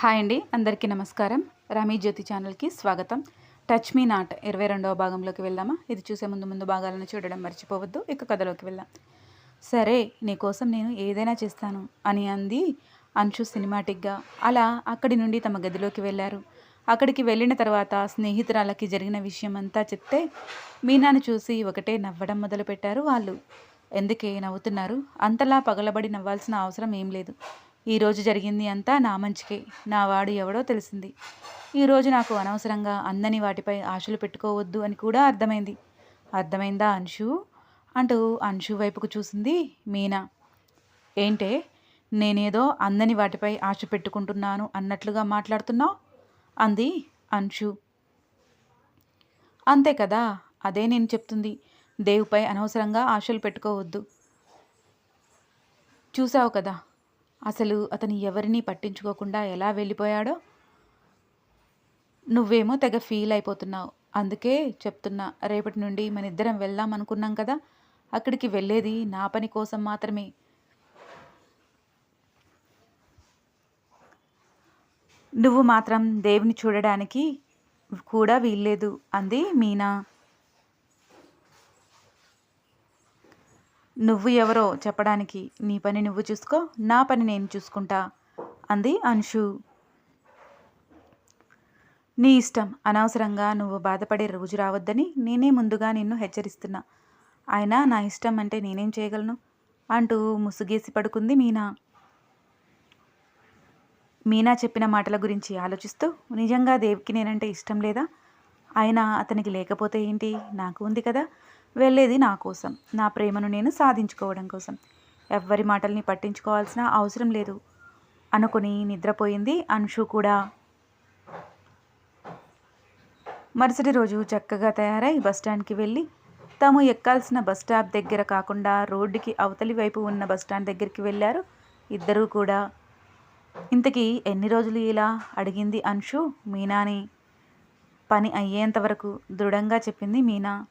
Hi అండి అందరికీ నమస్కారం. రమీ జ్యోతి ఛానల్కి స్వాగతం. టచ్ మీ నాట్ ఇరవై రెండవ భాగంలోకి వెళ్దామా? ఇది చూసే ముందు ముందు భాగాలను చూడడం మర్చిపోవద్దు ఇక కథలోకి వెళ్దాం. సరే నీకోసం నేను ఏదైనా చేస్తాను అని అంది అంశు సినిమాటిక్గా. అలా అక్కడి నుండి తమ గదిలోకి వెళ్ళారు అక్కడికి వెళ్ళిన తర్వాత స్నేహితురాలకి జరిగిన విషయం అంతా చెప్తే మీనాను చూసి ఒకటే నవ్వడం మొదలుపెట్టారు వాళ్ళు. ఎందుకే నవ్వుతున్నారు? అంతలా పగలబడి నవ్వాల్సిన అవసరం ఏం లేదు. ఈరోజు జరిగింది అంతా నా మంచికే. నా వాడు ఎవడో తెలిసింది. ఈరోజు నాకు అనవసరంగా అందని వాటిపై ఆశలు పెట్టుకోవద్దు అని కూడా అర్థమైంది. అర్థమైందా అంశు? అంటూ అంశు వైపుకు చూసింది మీనా. ఏంటే? నేనేదో అందని వాటిపై ఆశ పెట్టుకుంటున్నాను అన్నట్లుగా మాట్లాడుతున్నావు? అంది అంశు. అంతే కదా? అదే నేను చెప్తుంది. దేవుపై అనవసరంగా ఆశలు పెట్టుకోవద్దు. చూసావు కదా? అసలు అతను ఎవరిని పట్టించుకోకుండా ఎలా వెళ్ళిపోయాడో నువ్వేమో తెగ ఫీల్ అయిపోతున్నావు. అందుకే చెప్తున్నా రేపటి నుండి మన ఇద్దరం వెళ్దాం అనుకున్నాం కదా అక్కడికి వెళ్ళేది నా పని కోసం మాత్రమే. నువ్వు మాత్రం దేవుని చూడడానికి కూడా వీల్లేదు అంది మీనా. నువ్వు ఎవరో చెప్పడానికి నీ పని నువ్వు చూసుకో నా పని నేను చూసుకుంటా అంది అంశు నీ ఇష్టం అనవసరంగా నువ్వు బాధపడే రోజు రావద్దని నేనే ముందుగా నిన్ను హెచ్చరిస్తున్నా. అయినా నా ఇష్టం అంటే నేనేం చేయగలను? అంటూ ముసుగేసి పడుకుంది మీనా. మీనా చెప్పిన మాటల గురించి ఆలోచిస్తూ నిజంగా దేవికి నేనంటే ఇష్టం లేదా? అయినా అతనికి లేకపోతే ఏంటి? నాకు ఉంది కదా. వెళ్ళేది నా కోసం నా ప్రేమను నేను సాధించుకోవడం కోసం. ఎవ్వరి మాటల్ని పట్టించుకోవాల్సిన అవసరం లేదు. అనుకుని నిద్రపోయింది అంశు కూడా. మరుసటి రోజు చక్కగా తయారై బస్టాండ్కి వెళ్ళి తాము ఎక్కాల్సిన బస్ స్టాప్ దగ్గర కాకుండా రోడ్డుకి అవతలి వైపు ఉన్న బస్టాండ్ దగ్గరికి వెళ్ళారు ఇద్దరూ కూడా. ఇంతకీ ఎన్ని రోజులు ఇలా? అడిగింది అంశు మీనాని. పని అయ్యేంత వరకు దృఢంగా చెప్పింది మీనా.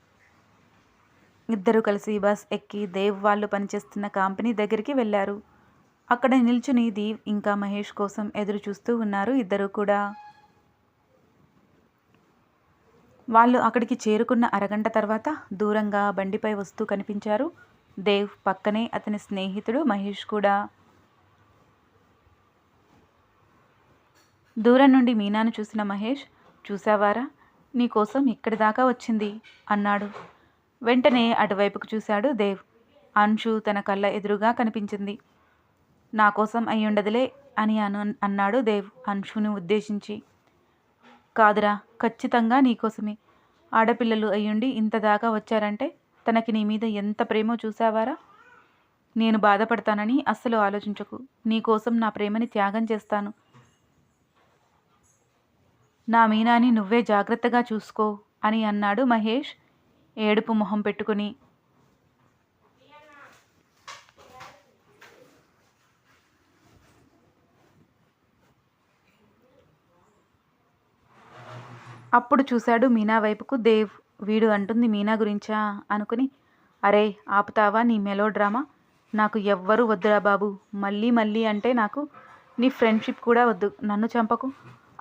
ఇద్దరు కలిసి బస్ ఎక్కి దేవ్ వాళ్ళు పనిచేస్తున్న కంపెనీ దగ్గరికి వెళ్ళారు. అక్కడ నిల్చుని దీవ్ ఇంకా మహేష్ కోసం ఎదురు చూస్తూ ఉన్నారు ఇద్దరు కూడా. వాళ్ళు అక్కడికి చేరుకున్న అరగంట తర్వాత దూరంగా బండిపై వస్తూ కనిపించారు. దేవ్ పక్కనే అతని స్నేహితుడు మహేష్ కూడా. దూరం నుండి మీనాను చూసిన మహేష్ చూసావారా నీకోసం ఇక్కడి దాకా వచ్చింది అన్నాడు. వెంటనే అటువైపుకు చూశాడు దేవ్. అంశు తన కళ్ళ ఎదురుగా కనిపించింది. నా కోసం అయ్యుండదులే అని అను అన్నాడు దేవ్ అంశుని ఉద్దేశించి. కాదురా ఖచ్చితంగా నీకోసమే ఆడపిల్లలు అయ్యుండి ఇంత దాకా వచ్చారంటే తనకి నీ మీద ఎంత ప్రేమో చూసావారా నేను బాధపడతానని అస్సలు ఆలోచించకు. నీకోసం నా ప్రేమని త్యాగం చేస్తాను. నా మీనాని నువ్వే జాగ్రత్తగా చూసుకో అని అన్నాడు మహేష్. ఏడుపు మొహం పెట్టుకుని. అప్పుడు చూశాడు మీనా వైపుకు దేవ్ వీడు అంటుంది మీనా గురించా? అనుకుని అరే ఆపుతావా నీ మెలో డ్రామా నాకు ఎవ్వరూ వద్దురా బాబు మళ్ళీ మళ్ళీ అంటే నాకు నీ ఫ్రెండ్షిప్ కూడా వద్దు నన్ను చంపకు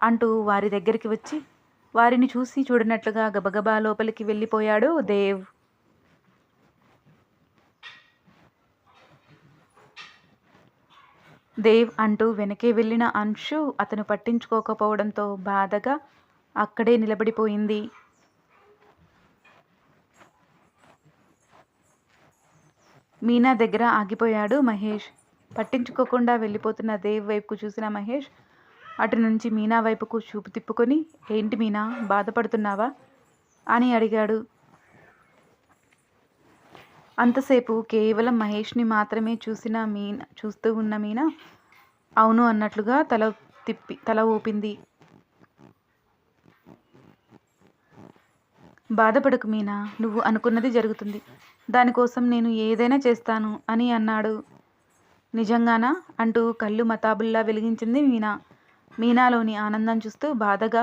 అంటూ వారి దగ్గరికి వచ్చి వారిని చూసి చూడనట్లుగా గబగబా లోపలికి వెళ్ళిపోయాడు దేవ్. దేవ్ అంటూ వెనకే వెళ్ళిన అంశు అతను పట్టించుకోకపోవడంతో బాధగా అక్కడే నిలబడిపోయింది. మీనా దగ్గర ఆగిపోయాడు మహేష్. పట్టించుకోకుండా వెళ్ళిపోతున్న దేవ్ వైపుకు చూసిన మహేష్ అటు నుంచి మీనా వైపుకు చూపు తిప్పుకొని ఏంటి మీనా బాధపడుతున్నావా? అని అడిగాడు. అంతసేపు కేవలం మహేష్ని మాత్రమే చూసిన మీనా చూస్తూ ఉన్న మీనా అవును అన్నట్లుగా తల తిప్పి తల ఊపింది. బాధపడకు మీనా నువ్వు అనుకున్నది జరుగుతుంది. దానికోసం నేను ఏదైనా చేస్తాను అని అన్నాడు. నిజంగానా? అంటూ కళ్ళు మతాబుల్లా వెలిగించింది మీనా. మీనాలోని ఆనందం చూస్తూ బాధగా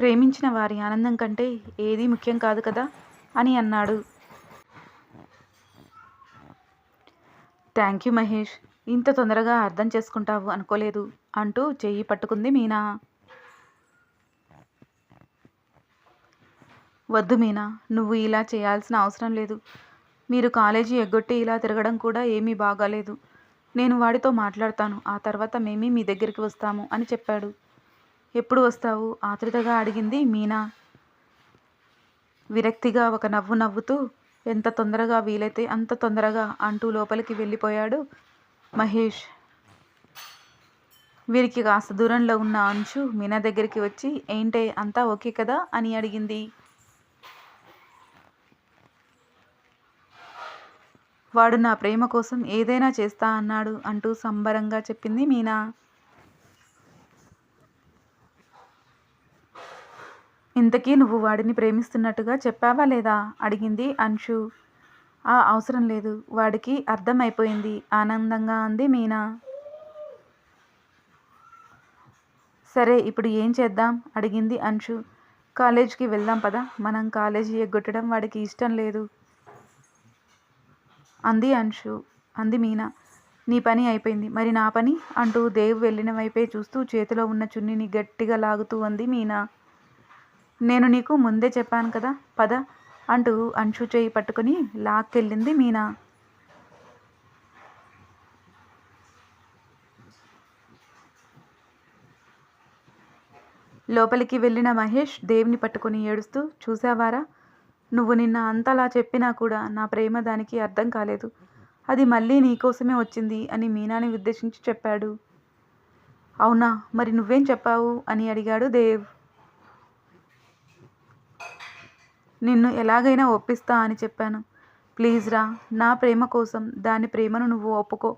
ప్రేమించిన వారి ఆనందం కంటే ఏదీ ముఖ్యం కాదు కదా అని అన్నాడు. థ్యాంక్ యూ మహేష్ ఇంత తొందరగా అర్థం చేసుకుంటావు అనుకోలేదు అంటూ చెయ్యి పట్టుకుంది మీనా. వద్దు మీనా నువ్వు ఇలా చేయాల్సిన అవసరం లేదు. మీరు కాలేజీ ఎగ్గొట్టి ఇలా తిరగడం కూడా ఏమీ బాగాలేదు. నేను వాడితో మాట్లాడతాను. ఆ తర్వాత మేమే మీ దగ్గరికి వస్తాము అని చెప్పాడు. ఎప్పుడు వస్తావు? ఆతృతగా అడిగింది మీనా. విరక్తిగా ఒక నవ్వు నవ్వుతూ ఎంత తొందరగా వీలైతే అంత తొందరగా అంటూ లోపలికి వెళ్ళిపోయాడు మహేష్. వీరికి కాస్త దూరంలో ఉన్న అంశు మీనా దగ్గరికి వచ్చి ఏంటే అంతా ఓకే కదా? అని అడిగింది. వాడు నా ప్రేమ కోసం ఏదైనా చేస్తా అన్నాడు అంటూ సంబరంగా చెప్పింది మీనా. ఇంతకీ నువ్వు వాడిని ప్రేమిస్తున్నట్టుగా చెప్పావా లేదా? అడిగింది అంశు. ఆ అవసరం లేదు. వాడికి అర్థమైపోయింది. ఆనందంగా అంది మీనా. సరే ఇప్పుడు ఏం చేద్దాం? అడిగింది అంశు. కాలేజీకి వెళ్దాం పదా. మనం కాలేజీ ఎగ్గొట్టడం వాడికి ఇష్టం లేదు. అంది అంశు. అంది మీనా. నీ పని అయిపోయింది. మరి నా పని? అంటూ దేవ్ వెళ్ళిన వైపే చూస్తూ చేతిలో ఉన్న చున్నీని గట్టిగా లాగుతూ అంది మీనా. నేను నీకు ముందే చెప్పాను కదా పద అంటూ అంశు చేయి పట్టుకుని లాక్కెళ్ళింది మీనా. లోపలికి వెళ్ళిన మహేష్ దేవ్ని పట్టుకుని ఏడుస్తూ చూసావారా నువ్వు నిన్న అంతలా చెప్పినా కూడా నా ప్రేమ దానికి అర్థం కాలేదు. అది మళ్ళీ నీకోసమే వచ్చింది అని మీనాని ఉద్దేశించి చెప్పాడు. అవునా? మరి నువ్వేం చెప్పావు? అని అడిగాడు దేవ్. నిన్ను ఎలాగైనా ఒప్పిస్తా అని చెప్పాను. ప్లీజ్ రా నా ప్రేమ కోసం దాని ప్రేమను నువ్వు ఒప్పుకో.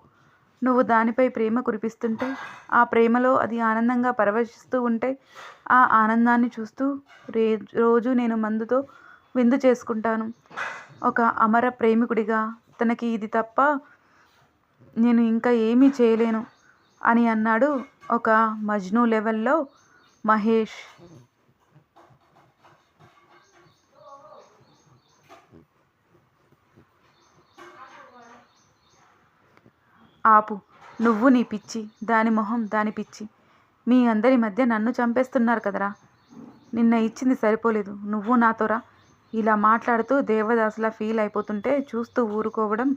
నువ్వు దానిపై ప్రేమ కురిపిస్తుంటే ఆ ప్రేమలో అది ఆనందంగా పరవశిస్తూ ఉంటే ఆ ఆనందాన్ని చూస్తూ రే రోజు నేను మందుతో విందు చేసుకుంటాను. ఒక అమర ప్రేమికుడిగా తనకి ఇది తప్ప నేను ఇంకా ఏమీ చేయలేను అని అన్నాడు ఒక మజ్ను లెవెల్లో మహేష్. ఆపు నువ్వు నీ పిచ్చి దాని మొహం దాని పిచ్చి. మీ అందరి మధ్య నన్ను చంపేస్తున్నారు కదరా. నిన్న ఇచ్చింది సరిపోలేదు నువ్వు నాతోరా. ఇలా మాట్లాడుతూ దేవదాసులా ఫీల్ అయిపోతుంటే చూస్తూ ఊరుకోవడం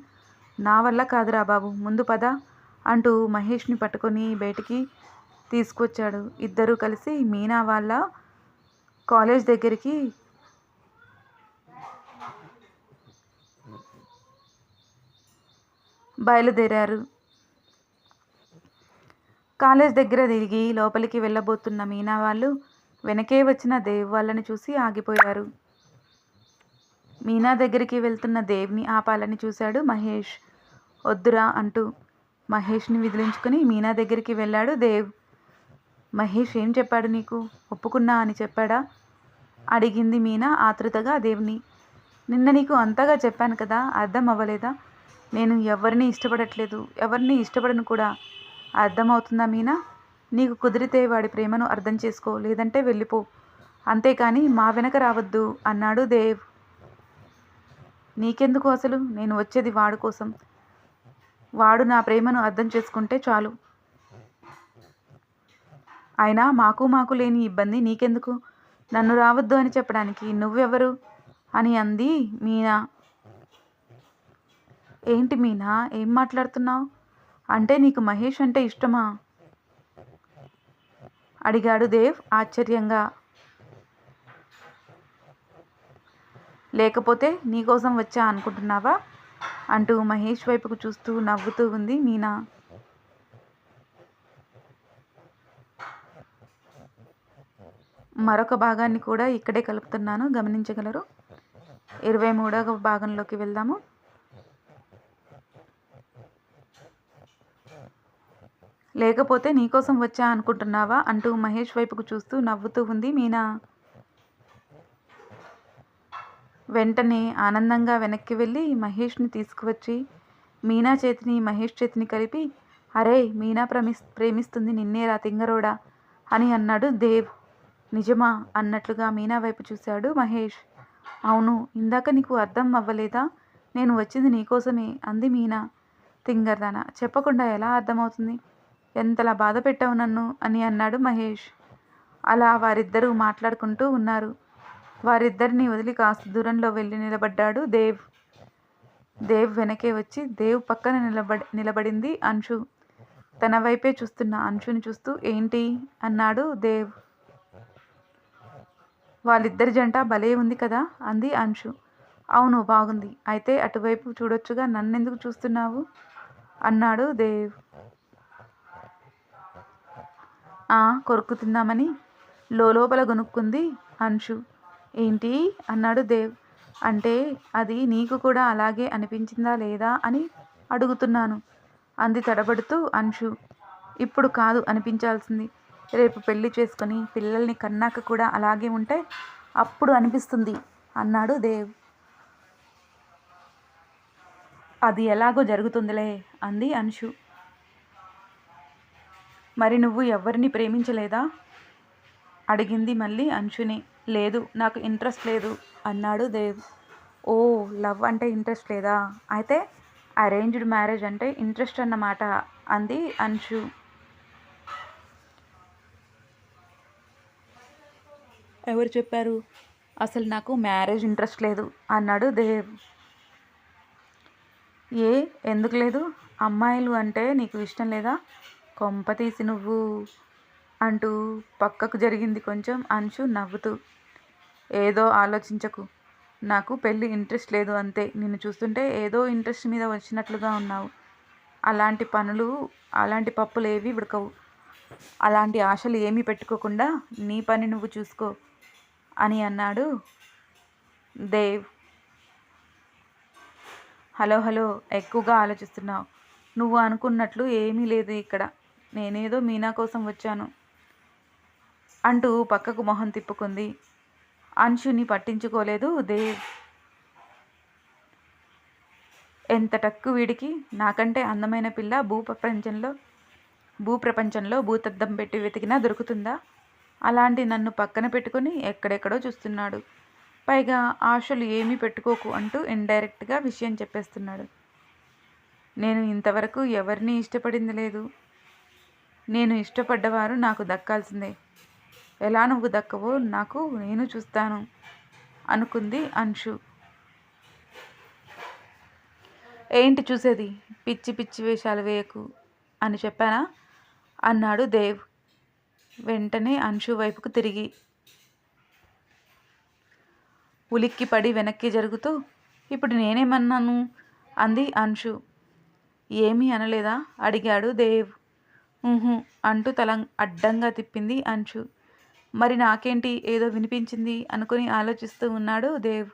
నా వల్ల కాదురా బాబు ముందు పద అంటూ మహేష్ని పట్టుకొని బయటికి తీసుకొచ్చాడు. ఇద్దరూ కలిసి మీనా వాళ్ళ కాలేజ్ దగ్గరికి బయలుదేరారు. కాలేజ్ దగ్గర దిగి లోపలికి వెళ్ళబోతున్న మీనా వాళ్ళు వెనకే వచ్చిన దేవ్ వాళ్ళని చూసి ఆగిపోయారు. మీనా దగ్గరికి వెళ్తున్న దేవ్ని ఆపాలని చూశాడు మహేష్. వద్దురా అంటూ మహేష్ని విదిలించుకుని మీనా దగ్గరికి వెళ్ళాడు దేవ్. మహేష్ ఏం చెప్పాడు నీకు? ఒప్పుకున్నా అని చెప్పాడా? అడిగింది మీనా ఆతృతగా దేవ్ని. నిన్న నీకు అంతగా చెప్పాను కదా అర్థం అవ్వలేదా? నేను ఎవరిని ఇష్టపడట్లేదు ఎవరిని ఇష్టపడను కూడా. అర్థమవుతుందా మీనా? నీకు కుదిరితే వాడి ప్రేమను అర్థం చేసుకో లేదంటే వెళ్ళిపో. అంతేకాని మా వెనక రావద్దు అన్నాడు దేవ్. నీకెందుకు అసలు? నేను వచ్చేది వాడు కోసం. వాడు నా ప్రేమను అర్థం చేసుకుంటే చాలు. అయినా మాకు మాకు లేని ఇబ్బంది నీకెందుకు? నన్ను రావద్దు అని చెప్పడానికి నువ్వెవరు? అని అంది మీనా. ఏంటి మీనా? ఏం మాట్లాడుతున్నావు? అంటే నీకు మహేష్ అంటే ఇష్టమా? అడిగాడు దేవ్ ఆశ్చర్యంగా. లేకపోతే నీకోసం వచ్చా అనుకుంటున్నావా? అంటూ మహేష్ వైపుకు చూస్తూ నవ్వుతూ ఉంది మీనా. మరొక భాగాన్ని కూడా ఇక్కడే కలుపుతున్నాను. గమనించగలరు? ఇరవై మూడవ భాగంలోకి వెళ్దాము. లేకపోతే నీకోసం వచ్చా అనుకుంటున్నావా? అంటూ మహేష్ వైపుకు చూస్తూ నవ్వుతూ ఉంది మీనా. వెంటనే ఆనందంగా వెనక్కి వెళ్ళి మహేష్ని తీసుకువచ్చి మీనా చేతిని మహేష్ చేతిని కలిపి అరే మీనా ప్రేమిస్ ప్రేమిస్తుంది నిన్నేరా తింగరోడా అని అన్నాడు దేవ్. నిజమా అన్నట్లుగా మీనా వైపు చూశాడు మహేష్. అవును ఇందాక నీకు అర్థం అవ్వలేదా? నేను వచ్చింది నీకోసమే అంది మీనా. తింగర్దాన? చెప్పకుండా ఎలా అర్థమవుతుంది? ఎంతలా బాధ పెట్టావు నన్ను అని అన్నాడు మహేష్. అలా వారిద్దరూ మాట్లాడుకుంటూ ఉన్నారు. వారిద్దరిని వదిలి కాస్త దూరంలో వెళ్ళి నిలబడ్డాడు దేవ్. దేవ్ వెనకే వచ్చి దేవ్ పక్కన నిలబడి నిలబడింది అంశు. తన వైపే చూస్తున్న అంశుని చూస్తూ ఏంటి అన్నాడు దేవ్. వాళ్ళిద్దరి జంట భలే ఉంది కదా అంది అంశు. అవును బాగుంది. అయితే అటువైపు చూడొచ్చుగా నన్నెందుకు చూస్తున్నావు అన్నాడు దేవ్. ఆ కొరుకు తిందామని లోపల గొనుక్కుంది అంశు. ఏంటి? అన్నాడు దేవ్. అంటే అది నీకు కూడా అలాగే అనిపించిందా లేదా అని అడుగుతున్నాను. అంది తడబడుతూ అంశు. ఇప్పుడు కాదు అనిపించాల్సింది. రేపు పెళ్ళి చేసుకొని పిల్లల్ని కన్నాక కూడా అలాగే ఉంటే అప్పుడు అనిపిస్తుంది అన్నాడు దేవ్. అది ఎలాగో జరుగుతుందిలే అంది అంశు. మరి నువ్వు ఎవరిని ప్రేమించలేదా? అడిగింది మళ్ళీ అంశుని. లేదు నాకు ఇంట్రెస్ట్ లేదు అన్నాడు దేవ్. ఓ లవ్ అంటే ఇంట్రెస్ట్ లేదా? అయితే అరేంజ్డ్ మ్యారేజ్ అంటే ఇంట్రెస్ట్ అన్నమాట అంది అంశు. ఎవరు చెప్పారు? అసలు నాకు మ్యారేజ్ ఇంట్రెస్ట్ లేదు అన్నాడు దేవ్. ఏ ఎందుకు లేదు? అమ్మాయిలు అంటే నీకు ఇష్టం లేదా? కొంప తీసి నువ్వు అంటూ పక్కకు జరిగింది కొంచెం అంశు నవ్వుతూ. ఏదో ఆలోచించకు. నాకు పెళ్ళి ఇంట్రెస్ట్ లేదు అంతే. నిన్ను చూస్తుంటే ఏదో ఇంట్రెస్ట్ మీద వచ్చినట్లుగా ఉన్నావు. అలాంటి పనులు అలాంటి పప్పులు ఏవి ఉడకవు. అలాంటి ఆశలు ఏమీ పెట్టుకోకుండా నీ పని నువ్వు చూసుకో అని అన్నాడు దేవ్. హలో హలో ఎక్కువగా ఆలోచిస్తున్నావు. నువ్వు అనుకున్నట్లు ఏమీ లేదు ఇక్కడ. నేనేదో మీనా కోసం వచ్చాను అంటూ పక్కకు మొహం తిప్పుకుంది. అంశుని పట్టించుకోలేదు. దేవ్ ఎంత టక్కు వీడికి? నాకంటే అందమైన పిల్ల భూప్రపంచంలో భూప్రపంచంలో భూతద్దం పెట్టి వెతికినా దొరుకుతుందా? అలాంటి నన్ను పక్కన పెట్టుకొని ఎక్కడెక్కడో చూస్తున్నాడు. పైగా ఆశలు ఏమీ పెట్టుకోకు అంటూ ఇండైరెక్ట్గా విషయం చెప్పేస్తున్నాడు. నేను ఇంతవరకు ఎవరిని ఇష్టపడింది లేదు. నేను ఇష్టపడ్డవారు నాకు దక్కాల్సిందే. ఎలా నువ్వు దక్కవో నాకు నేను చూస్తాను అనుకుంది అంశు. ఏంటి చూసేది? పిచ్చి పిచ్చి వేషాలు వేయకు అని చెప్పానా? అన్నాడు దేవ్. వెంటనే అంశు వైపుకు తిరిగి. ఉలిక్కి పడి వెనక్కి జరుగుతూ ఇప్పుడు నేనేమన్నాను? అంది అంశు. ఏమీ అనలేదా? అడిగాడు దేవ్. అంటూ తల అడ్డంగా తిప్పింది అంశు. మరి నాకేంటి ఏదో వినిపించింది అనుకుని ఆలోచిస్తూ ఉన్నాడు దేవ్.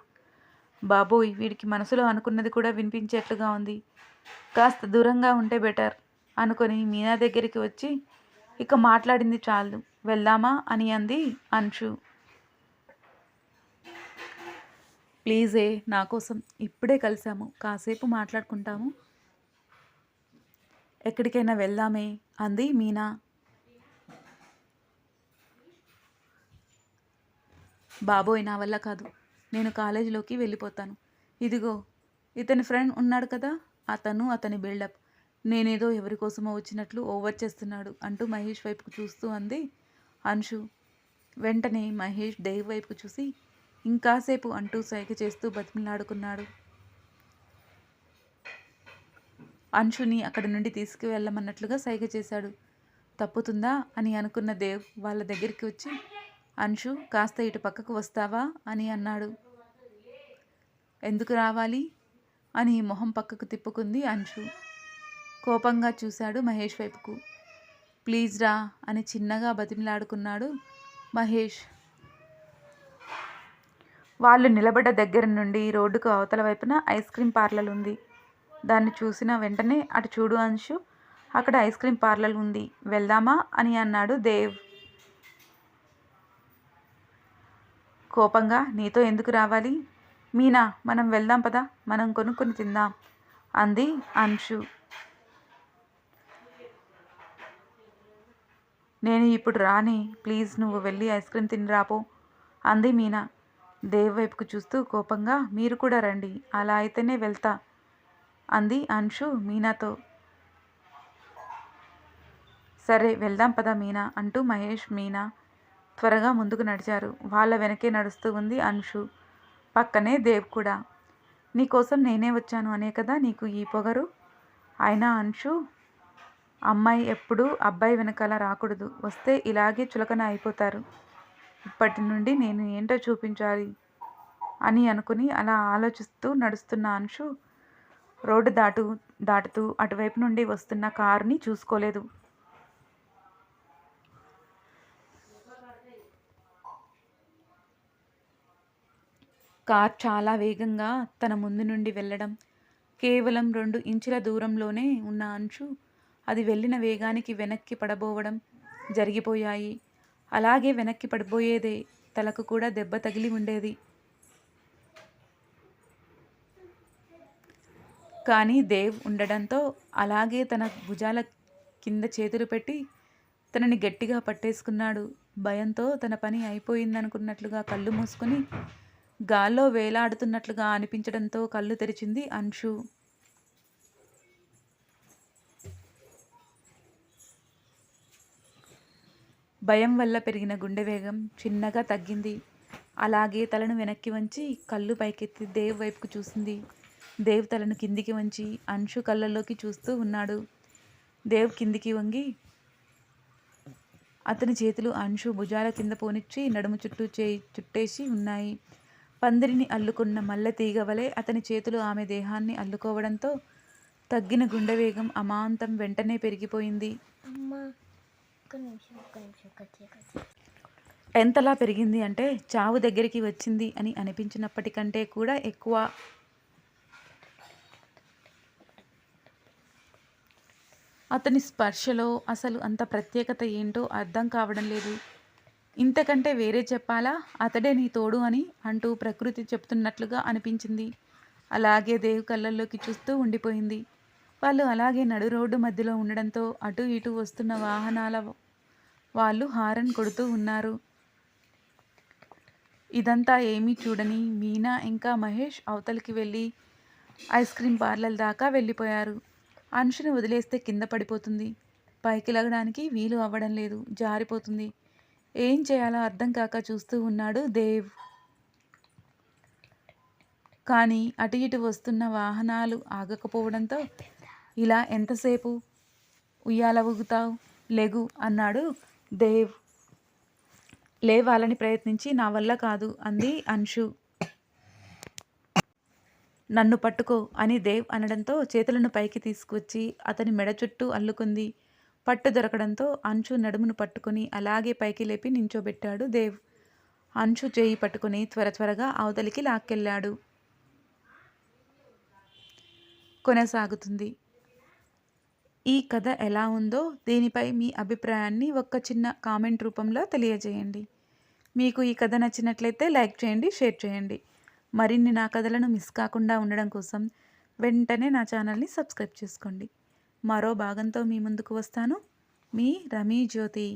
బాబోయ్ వీడికి మనసులో అనుకున్నది కూడా వినిపించేట్లుగా ఉంది. కాస్త దూరంగా ఉంటే బెటర్ అనుకొని మీనా దగ్గరికి వచ్చి ఇక మాట్లాడింది చాలు వెళ్దామా అని అంది అంశు. ప్లీజే నా కోసం ఇప్పుడే కలిసాము కాసేపు మాట్లాడుకుంటాము. ఎక్కడికైనా వెళ్దామే అంది మీనా. బాబోయ్ నా వల్ల కాదు. నేను కాలేజీలోకి వెళ్ళిపోతాను. ఇదిగో ఇతని ఫ్రెండ్ ఉన్నాడు కదా అతను అతని బిల్డప్ నేనేదో ఎవరి కోసమో వచ్చినట్లు ఓవర్ చేస్తున్నాడు అంటూ మహేష్ వైపుకు చూస్తూ అంది అంశు. వెంటనే మహేష్ దేవ్ వైపుకు చూసి ఇంకాసేపు అంటూ సైగ చేస్తూ బతిమిలాడుకున్నాడు. అంశుని అక్కడి నుండి తీసుకువెళ్ళమన్నట్లుగా సైగ చేశాడు. తప్పుతుందా అని అనుకున్న దేవ్ వాళ్ళ దగ్గరికి వచ్చి అంశు కాస్త ఇటు పక్కకు వస్తావా? అని అన్నాడు. ఎందుకు రావాలి? అని మొహం పక్కకు తిప్పుకుంది అంశు. కోపంగా చూశాడు మహేష్ వైపుకు. ప్లీజ్ రా అని చిన్నగా బతిమిలాడుకున్నాడు మహేష్. వాళ్ళు నిలబడ్డ దగ్గర నుండి రోడ్డుకు అవతల వైపున ఐస్ క్రీమ్ పార్లర్ ఉంది. దాన్ని చూసిన వెంటనే అటు చూడు అంశు అక్కడ ఐస్ క్రీమ్ పార్లర్ ఉంది వెళ్దామా? అని అన్నాడు దేవ్. కోపంగా నీతో ఎందుకు రావాలి? మీనా మనం వెళ్దాం పదా మనం కొనుక్కొని తిందాం అంది అంశు. నేను ఇప్పుడు రాని ప్లీజ్ నువ్వు వెళ్ళి ఐస్ క్రీమ్ తిని రాపో అంది మీనా. దేవ్ వైపుకు చూస్తూ కోపంగా మీరు కూడా రండి అలా అయితేనే వెళ్తా అంది అంశు మీనాతో. సరే వెళ్దాం పదా మీనా అంటూ మహేష్ మీనా త్వరగా ముందుకు నడిచారు. వాళ్ళ వెనకే నడుస్తూ ఉంది అంశు పక్కనే దేవ్ కూడా. నీకోసం నేనే వచ్చాను అనే కదా నీకు ఈ పొగరు? అయినా అంశు అమ్మాయి ఎప్పుడూ అబ్బాయి వెనకాల రాకూడదు. వస్తే ఇలాగే చులకన అయిపోతారు. ఇప్పటి నుండి నేను ఏంటో చూపించాలి అని అనుకుని అలా ఆలోచిస్తూ నడుస్తున్న అంశు రోడ్డు దాటు దాటుతూ అటువైపు నుండి వస్తున్న కారుని చూసుకోలేదు. కార్ చాలా వేగంగా తన ముందు నుండి వెళ్ళడం కేవలం రెండు ఇంచుల దూరంలోనే ఉన్న అంచు అది వెళ్ళిన వేగానికి వెనక్కి పడబోవడం జరిగిపోయాయి. అలాగే వెనక్కి పడిపోయేదే తలకు కూడా దెబ్బ తగిలి ఉండేది. కానీ దేవ్ ఉండడంతో అలాగే తన భుజాల కింద చేతులు పెట్టి తనని గట్టిగా పట్టేసుకున్నాడు. భయంతో తన పని అయిపోయిందనుకున్నట్లుగా కళ్ళు మూసుకొని గాల్లో వేలాడుతున్నట్లుగా అనిపించడంతో కళ్ళు తెరిచింది అంశు. భయం వల్ల పెరిగిన గుండె వేగం చిన్నగా తగ్గింది. అలాగే తలను వెనక్కి వంచి కళ్ళు పైకెత్తి దేవ్ వైపుకు చూసింది. దేవ్ తలను కిందికి వంచి అంశు కళ్ళల్లోకి చూస్తూ ఉన్నాడు. దేవ్ కిందికి వంగి అతని చేతులు అంశు భుజాల కింద పోనిచ్చి నడుము చుట్టూ చేయి చుట్టేసి ఉన్నాయి. పందిరిని అల్లుకున్న మల్లె తీగ వలె అతని చేతులు ఆమె దేహాన్ని అల్లుకోవడంతో తగ్గిన గుండె వేగం అమాంతం వెంటనే పెరిగిపోయింది. ఎంతలా పెరిగింది అంటే చావు దగ్గరికి వచ్చింది అని అనిపించినప్పటికంటే కూడా ఎక్కువ. అతని స్పర్శలో అసలు అంత ప్రత్యేకత ఏంటో అర్థం కావడం లేదు. ఇంతకంటే వేరే చెప్పాలా? అతడే నీ తోడు అని అంటూ ప్రకృతి చెప్తున్నట్లుగా అనిపించింది. అలాగే దేవు కళ్ళల్లోకి చూస్తూ ఉండిపోయింది. వాళ్ళు అలాగే నడు రోడ్డు మధ్యలో ఉండడంతో అటు ఇటు వస్తున్న వాహనాల వాళ్ళు హారన్ కొడుతూ ఉన్నారు. ఇదంతా ఏమీ చూడని మీనా ఇంకా మహేష్ అవతలికి వెళ్ళి ఐస్ క్రీమ్ పార్లర్ దాకా వెళ్ళిపోయారు. అంశుని వదిలేస్తే కింద పడిపోతుంది. పైకి లగడానికి వీలు అవ్వడం లేదు. జారిపోతుంది. ఏం చేయాలో అర్థం కాక చూస్తూ ఉన్నాడు దేవ్. కానీ అటు ఇటు వస్తున్న వాహనాలు ఆగకపోవడంతో ఇలా ఎంతసేపు? ఉయ్యాల ఊగుతావు? లెగు అన్నాడు దేవ్. లేవాలని ప్రయత్నించి నా వల్ల కాదు అంది అంశు. నన్ను పట్టుకో అని దేవ్ అనడంతో చేతులను పైకి తీసుకొచ్చి అతని మెడ చుట్టూ అల్లుకుంది. పట్టు దొరకడంతో అంచు నడుమును పట్టుకుని అలాగే పైకి లేపి నించోబెట్టాడు దేవ్. అంచు చేయి పట్టుకుని త్వర త్వరగా అవతలికి లాక్కెళ్ళాడు. కొనసాగుతుంది. ఈ కథ ఎలా ఉందో దీనిపై మీ అభిప్రాయాన్ని ఒక్క చిన్న కామెంట్ రూపంలో తెలియజేయండి. మీకు ఈ కథ నచ్చినట్లయితే లైక్ చేయండి షేర్ చేయండి. మరిన్ని నా కథలను మిస్ కాకుండా ఉండడం కోసం వెంటనే నా ఛానల్ని సబ్స్క్రైబ్ చేసుకోండి. మరో భాగంతో మీ ముందుకు వస్తాను. మీ రమీ జ్యోతి.